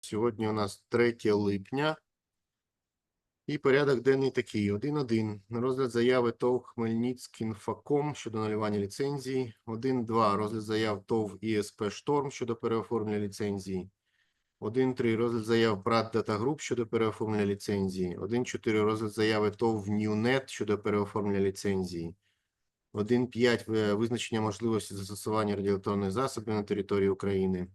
Сьогодні у нас 3 липня. І порядок денний такий. 1.1. Розгляд заяви ТОВ Хмельницькінфаком щодо анулювання ліцензії. 1.2. Розгляд заяв ТОВ ІСП Шторм щодо переоформлення ліцензії. 1.3. Розгляд заяв Брат Дата Груп щодо переоформлення ліцензії. 1.4. Розгляд заяви ТОВ Ньюнет щодо переоформлення ліцензії. 1.5. е, Визначення можливості застосування радіоелектронних засобів на території України.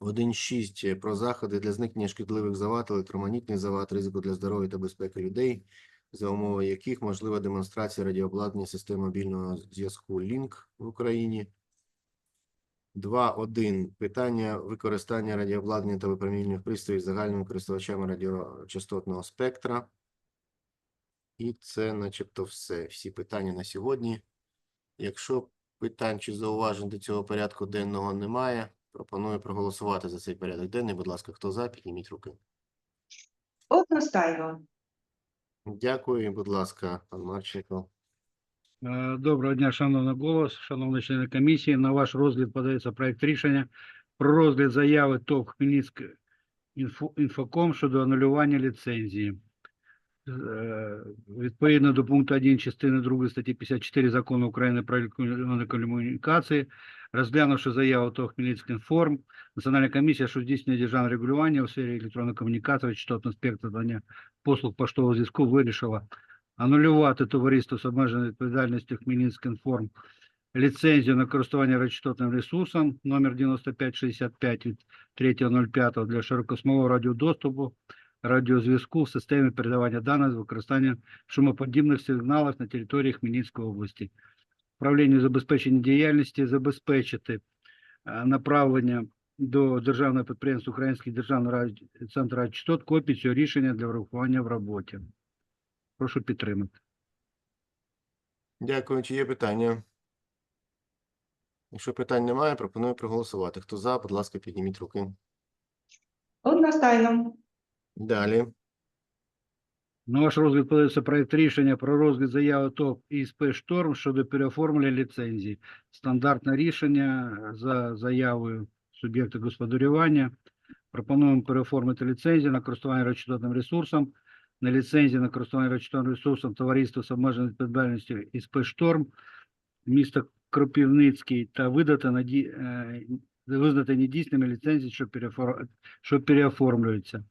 1.6. Про заходи для зникнення шкідливих завад, електромагнітних завад, ризику для здоров'я та безпеки людей, за умови яких можлива демонстрація радіообладнання систем мобільного зв'язку Лінк в Україні. 2.1. Питання використання радіообладнання та випромінювальних пристроїв загальними користувачами радіочастотного спектра. І це начебто все. Всі питання на сьогодні. Якщо питань чи зауважень до цього порядку денного немає, пропоную проголосувати за цей порядок денний. Будь ласка, хто за, підніміть руки. Одностайно. Дякую, і, будь ласка, пан Марченко. Е, Доброго дня, шановний голос, шановні члени комісії. На ваш розгляд подається проект рішення про розгляд заяви ТОВ Хмельницьк інфоком щодо анулювання ліцензії. Е, Відповідно до пункту 1 частини 2 статті 54 Закону України про електронні комунікації, розглянувши заяву ТОВ Хмельницький інформ, Національна комісія, що здійснює державне регулювання у сфері електронної комунікації, частотного спектру надання послуг поштового зв'язку, вирішила анулювати товариство з обмеженою відповідальністю Хмельницький інформ ліцензію на користування радіочастотним ресурсом номер 9565 від 3.05 для широкосмового радіодоступу, радіозв'язку в системі передавання даних з використанням шумоподібних сигналів на території Хмельницької області. Управління забезпечення діяльності забезпечити е, направлення до державного підприємства Український державний раді... центр радіочастот копії цього рішення для врахування в роботі. Прошу підтримати. Дякую. Чи є питання? Якщо питань немає, пропоную проголосувати. Хто за, будь ласка, підніміть руки. Одностайно. Далі. На ваш розгляд подається проект рішення про розгляд заяви ТОП ІСП «Шторм» щодо переоформлення ліцензії. Стандартне рішення за заявою суб'єкта господарювання. Пропонуємо переоформити ліцензію на користування радіочастотним ресурсом, на ліцензію на користування радіочастотним ресурсом товариства з обмеженою відповідальністю ІСП «Шторм», місто Кропивницький та видати наді... е, визнати недійсними ліцензії, що переоформлюються.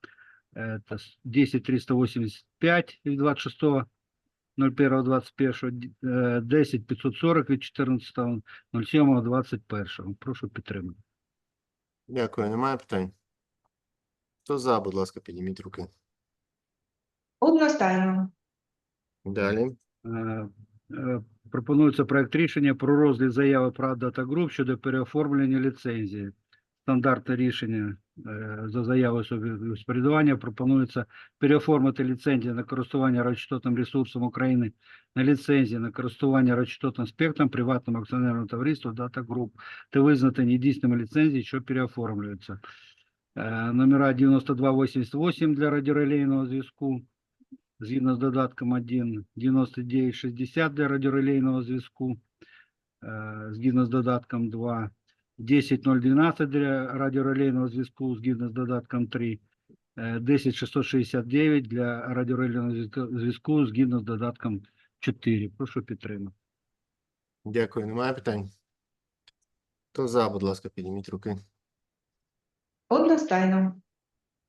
Это 10385 від 26 01.21, е, 10 540 від 14 07 21. Прошу підтримати. Дякую. Немає питань? Хто за, будь ласка, підніміть руки. Одностайно. Далі. Е, е, Пропонується проект рішення про розгляд заяви «Правда та груп» щодо переоформлення ліцензії. Стандартне рішення за заявою самоврядування пропонується переоформити ліцензію на користування радіочастотним ресурсом України на ліцензію на користування радіочастотним спектром приватному акціонерному товариству «Дата Груп» та визнати недійсними ліцензії, що переоформлюються. Е, Номера 9288 для радіорелейного зв'язку, згідно з додатком 1, 9960 для радіорелейного зв'язку, е, згідно з додатком 2, 10012 для радіорелейного зв'язку, згідно з додатком 3, е, 10669 для радіорелейного зв'язку- згідно з додатком 4. Прошу підтримати. Дякую. Немає питань? Хто за, будь ласка, підніміть руки. Одностайно.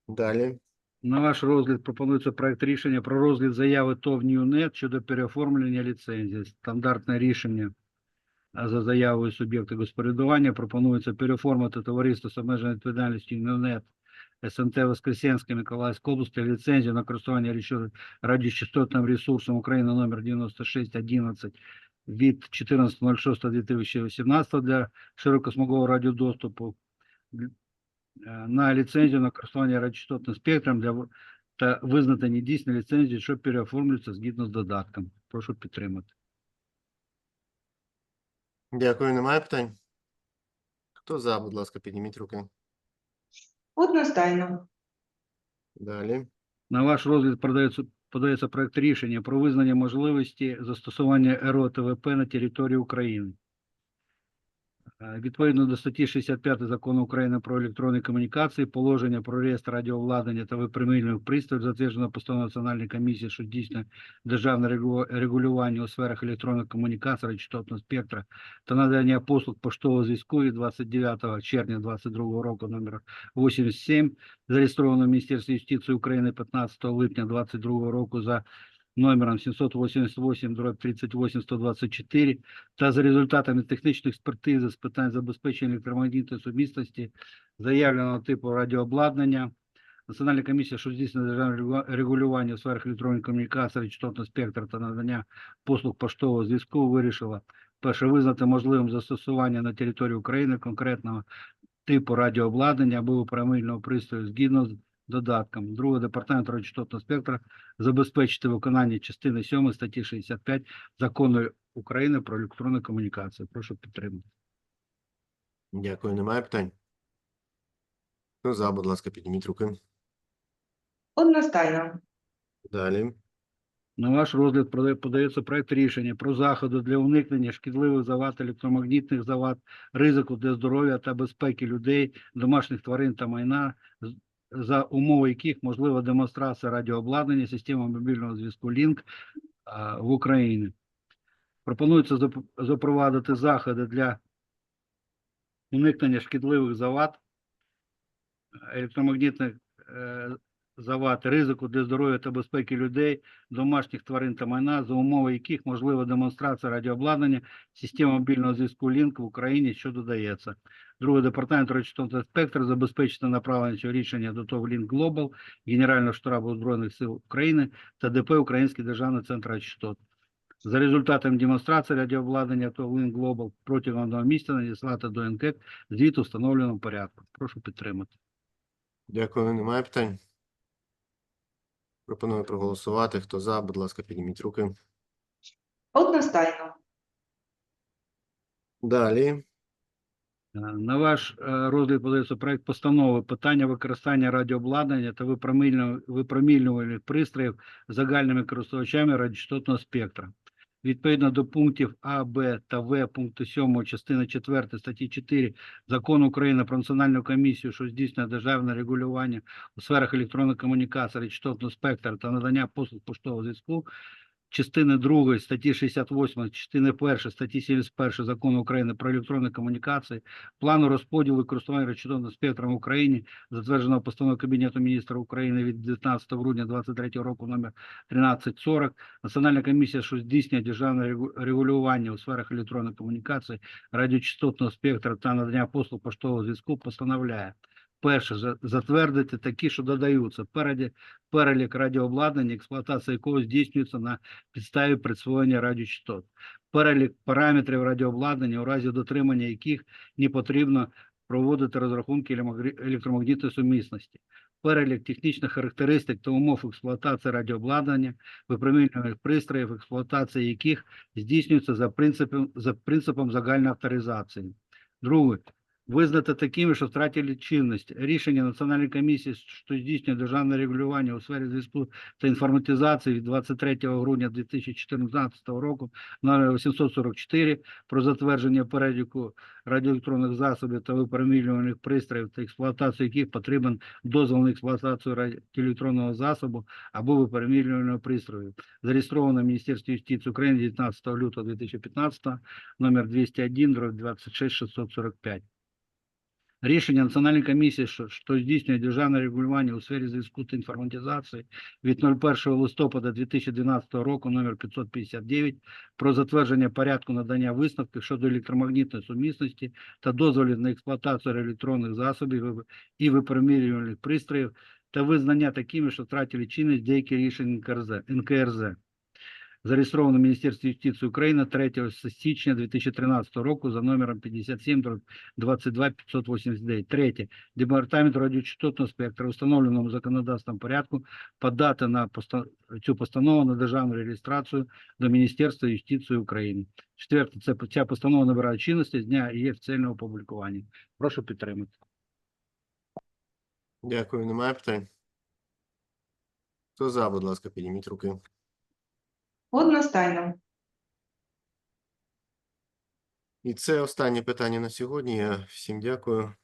Далі. На ваш розгляд пропонується проект рішення про розгляд заяви ТОВ «Ньюнет» щодо переоформлення ліцензії. Стандартне рішення за заявою суб'єкта господарювання пропонується переоформити товариство з обмеженою відповідальністю «Ньюнет» СНТ Воскресенська Миколаївська область ліцензію на користування радіочастотним ресурсом України номер 9611 від 14.06.2018 для широкосмугового радіодоступу е, на ліцензію на користування радіочастотним спектром для та визнати недійсні ліцензії, що переоформлюються згідно з додатком. Прошу підтримати. Дякую. Немає питань? Хто за, будь ласка, підніміть руки. Одностайно. Далі. На ваш розгляд подається, подається проект рішення про визнання можливості застосування РОТВП на території України. Е, Відповідно до статті 65 Закону України про електронні комунікації, положення про реєстр радіообладнання та випромінювальних пристроїв затверджено постановою Національної комісії, що здійснює державне регулювання у сферах електронних комунікацій, радіочастотного спектра та надання послуг поштового зв'язку від 29 червня 2022 року номер 87, зареєстровано в Міністерстві юстиції України 15 липня 2022 року за номером 788 38 124 та за результатами технічної експертизи з питань забезпечення електромагнітної сумісності заявленого типу радіообладнання. Національна комісія, що здійснює державне регулювання у сферах електронної комунікації, частотного спектра та надання послуг поштового зв'язку, вирішила перше визнати можливим застосування на території України конкретного типу радіообладнання або випромінювального пристрою згідно з додатком. Друге, департамент радіочастотного спектра забезпечити виконання частини 7 статті 65 Закону України про електронні комунікації. Прошу підтримати. Дякую. Немає питань? Хто за, будь ласка, підніміть руки. Одностайно. Далі. На ваш розгляд пода- подається проект рішення про заходи для уникнення шкідливих завад, електромагнітних завад, ризику для здоров'я та безпеки людей, домашніх тварин та майна, за умови яких можлива демонстрація радіообладнання системи мобільного зв'язку Лінк в Україні. Пропонується запровадити заходи для уникнення шкідливих завад, електромагнітних е, завад, ризику для здоров'я та безпеки людей, домашніх тварин та майна, за умови яких можлива демонстрація радіообладнання системи мобільного зв'язку Лінк в Україні, що додається. Другий департамент радіочастотного спектра забезпечити направлення цього рішення до ТОВ Лінк Глобал, Генерального штабу Збройних сил України та ДП Український державний центр радіочастот. За результатом демонстрації радіообладнання ТОВ Лінк Глобал протягом одного місяця надіслати до НКЕК звіт у встановленому порядку. Прошу підтримати. Дякую. Немає питань? Пропоную проголосувати. Хто за, будь ласка, підніміть руки. Одностайно. Далі. Е, На ваш е, розгляд подається проект постанови питання використання радіообладнання та випромінювальних- випромінювальних пристроїв загальними користувачами радіочастотного спектра. Відповідно до пунктів А, Б та В пункту 7 частини 4 статті 4 Закону України про Національну комісію, що здійснює державне регулювання у сферах електронних комунікацій, радіочастотного спектру та надання послуг поштового зв'язку, частини 2 статті 68, частини 1 статті 71 Закону України про електронні комунікації, плану розподілу і користування речовим спектром в Україні, затвердженого постановою Кабінету міністрів України від 19 грудня 2023 року номер 1340, Національна комісія, що здійснює державне регулювання у сферах електронної комунікації, радіочастотного спектра та надання послуг поштового зв'язку постановляє. Перше, затвердити такі, що додаються переді, перелік радіообладнання, експлуатація якого здійснюється на підставі присвоєння радіочастот. Перелік параметрів радіообладнання, у разі дотримання яких не потрібно проводити розрахунки електромагнітної сумісності. Перелік технічних характеристик та умов експлуатації радіообладнання, випромінювальних пристроїв, експлуатація яких здійснюється за принципом, за принципом загальної авторизації. Друге. Визнати такими, що втратили чинність рішення Національної комісії, що здійснює державне регулювання у сфері зв'язку та інформатизації від 23 грудня 2014 року номер 844 про затвердження переліку радіоелектронних засобів та випромінювальних пристроїв та експлуатацію яких потрібен дозвіл на експлуатацію радіоелектронного засобу або випромінювального пристрою. Зареєстровано в Міністерстві юстиції України 19 лютого 2015 номер 201 26 645. Рішення Національної комісії, що, що здійснює державне регулювання у сфері зв'язку та інформатизації від 01 листопада 2012 року номер 559 про затвердження порядку надання висновків щодо електромагнітної сумісності та дозволів на експлуатацію електронних засобів і випромірювальних пристроїв та визнання такими, що втратили чинність деякі рішення НКРЗ. Зареєстровано в юстиції України 3 січня 2013 року за номером 57 22 589. Третє. Департамент радіочастотного спектра, установленому законодавством порядку, подати на цю постанову на державну реєстрацію до Міністерства юстиції України. Четверте, це ця постанова набирає чинності з дня її офіційного опублікування. Прошу підтримати. Дякую. Немає питань? Хто за, будь ласка, підніміть руки. Одностайно. І це останнє питання на сьогодні. Я всім дякую.